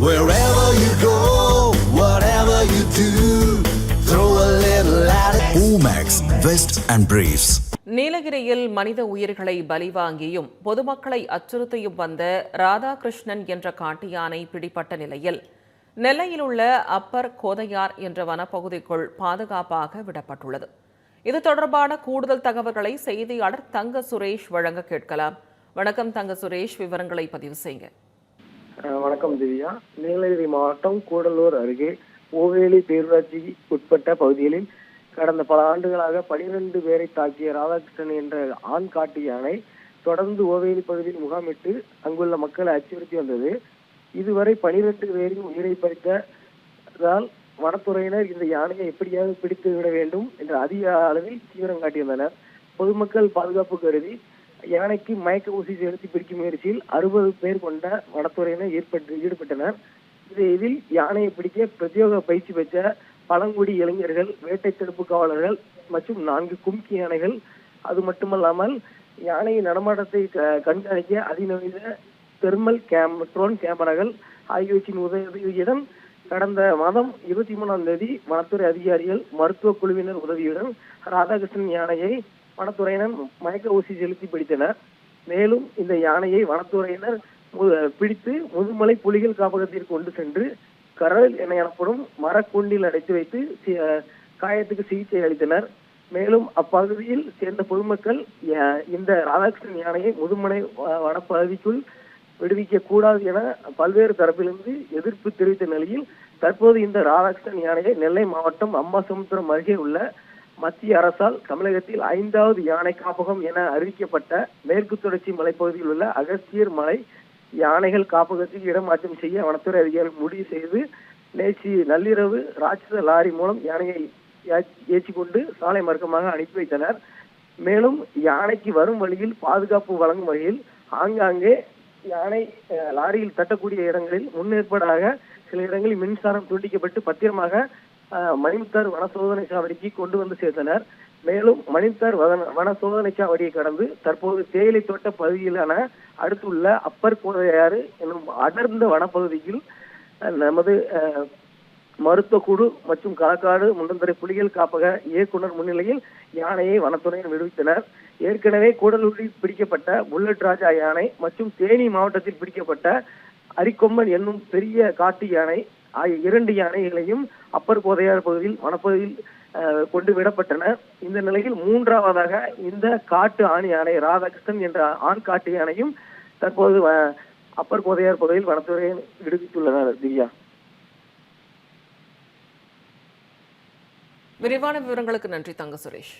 Wherever you go, whatever you do, throw a little at it. Omax, Vest and Briefs. நீலகிரியில் மனித உயிர்களை பலிவாங்கியும் பொதுமக்களை அச்சுறுத்தியும் வந்த ராதாகிருஷ்ணன் என்ற காட்டு யானை பிடிபட்ட நிலையில் நெல்லையில் உள்ள அப்பர் கோதையார் என்ற வனப்பகுதிக்குள் பாதுகாப்பாக விடப்பட்டுள்ளது இது தொடர்பான கூடுதல் தகவல்களை செய்தியாளர் தங்க சுரேஷ் வழங்க கேட்கலாம் வணக்கம் தங்க சுரேஷ் விவரங்களை பதிவு செய்யுங்க வணக்கம் திவ்யா. நீலகிரி மாவட்டம் கூடலூர் அருகே ஓவேலி பேரூராட்சி உட்பட்ட பகுதிகளில் கடந்த பல ஆண்டுகளாக பனிரெண்டு பேரை தாக்கிய ராதாகிருஷ்ணன் என்ற ஆண் காட்டு யானை தொடர்ந்து ஓவேலி பகுதியில் முகாமிட்டு அங்குள்ள மக்களை அச்சுறுத்தி வந்தது. இதுவரை பனிரெண்டு பேரின் உயிரை பறித்ததால் வனத்துறையினர் இந்த யானையை எப்படியாவது பிடித்து விட வேண்டும் என்ற அதிக அளவில் தீவிரம் காட்டியிருந்தனர். பொதுமக்கள் பாதுகாப்பு கருதி யானைக்கு மயக்க ஊசி செலுத்தி பிடிக்கும் முயற்சியில் அறுபது பேர் கொண்ட வனத்துறையினர் ஈடுபட்டு ஈடுபட்டனர். இது இதில் யானையை பிடிக்க பிரத்யோக பயிற்சி பெற்ற பழங்குடி இளைஞர்கள் வேட்டை தடுப்பு காவலர்கள் மற்றும் நான்கு கும்கி யானைகள். அது மட்டுமல்லாமல் யானையின் நடமாட்டத்தை க- கண்காணிக்க அதிநவீன தெர்மல் கேம் ட்ரோன் கேமராகள் ஆகியவற்றின் உதவியுடன் கடந்த மாதம் இருபத்தி மூணாம் தேதி வனத்துறை அதிகாரிகள் மருத்துவ குழுவினர் உதவியுடன் ராதாகிருஷ்ணன் யானையை வனத்துறையினர் மயக்க ஊசி செலுத்தி பிடித்தனர். மேலும் இந்த யானையை வனத்துறையினர் பிடித்து முதுமலை புலிகள் காப்பகத்திற்கு கொண்டு சென்று கரல் என எனப்படும் மரக்கூண்டில் அடைத்து வைத்து காயத்துக்கு சிகிச்சை அளித்தனர். மேலும் அப்பகுதியில் சேர்ந்த பொதுமக்கள் ய- இந்த ராதாகிருஷ்ணன் யானையை முதுமலை வனப்பகுதிக்குள் விடுவிக்க கூடாது என பல்வேறு தரப்பிலிருந்து எதிர்ப்பு தெரிவித்த நிலையில் தற்போது இந்த ராதாகிருஷ்ணன் யானையை நெல்லை மாவட்டம் அம்பாசமுத்திரம் அருகே உள்ள மத்திய அரசால் தமிழகத்தில் ஐந்தாவது யானை காப்பகம் என அறிவிக்கப்பட்ட மேற்கு தொடர்ச்சி மலைப்பகுதியில் உள்ள அகஸ்தியர் மலை யானைகள் காப்பகத்துக்கு இடமாற்றம் செய்ய வனத்துறை அதிகாரிகள் முடிவு செய்து நேற்று நள்ளிரவு ராட்சத லாரி மூலம் யானையை ஏற்றி கொண்டு சாலை மார்க்கமாக அனுப்பி வைத்தனர். மேலும் யானைக்கு வரும் வழியில் பாதுகாப்பு வழங்கும் வகையில் ஆங்காங்கே யானை அஹ், லாரியில் தட்டக்கூடிய இடங்களில் முன்னேற்பாடாக சில இடங்களில் மின்சாரம் துண்டிக்கப்பட்டு பத்திரமாக மணிமுத்தார் வன சோதனை சாவடிக்கு கொண்டு வந்து சேர்த்தனர். மேலும் மணிமுத்தார் வன வன சோதனை சாவடியை கடந்து தற்போது தேயிலை தோட்ட பகுதியிலான அடுத்துள்ள அப்பர் கோதையாறு என்னும் அடர்ந்த வனப்பகுதியில் நமது மருத்துவ குழு மற்றும் களக்காடு முண்டந்தரை புலிகள் காப்பக இயக்குனர் முன்னிலையில் யானையை வனத்துறையினர் விடுவித்தனர். ஏற்கனவே கூடலூரில் பிடிக்கப்பட்ட புல்லட் ராஜா யானை மற்றும் தேனி மாவட்டத்தில் பிடிக்கப்பட்ட அரிக்கொம்பன் என்னும் பெரிய காட்டு யானை ஆகிய இரண்டு யானைகளையும் அப்பர் கோதையார் பகுதியில் வனப்பகுதியில் கொண்டு விடப்பட்டன. இந்த நிலையில் மூன்றாவதாக இந்த காட்டு ஆண் யானை ராதாகிருஷ்ணன் என்ற ஆண் காட்டு யானையும் தற்போது அஹ், அப்பர் கோதையார் பகுதியில் வனத்துறையை விடுவித்துள்ளனர். திவ்யா. விரிவான விவரங்களுக்கு நன்றி தங்க சுரேஷ்.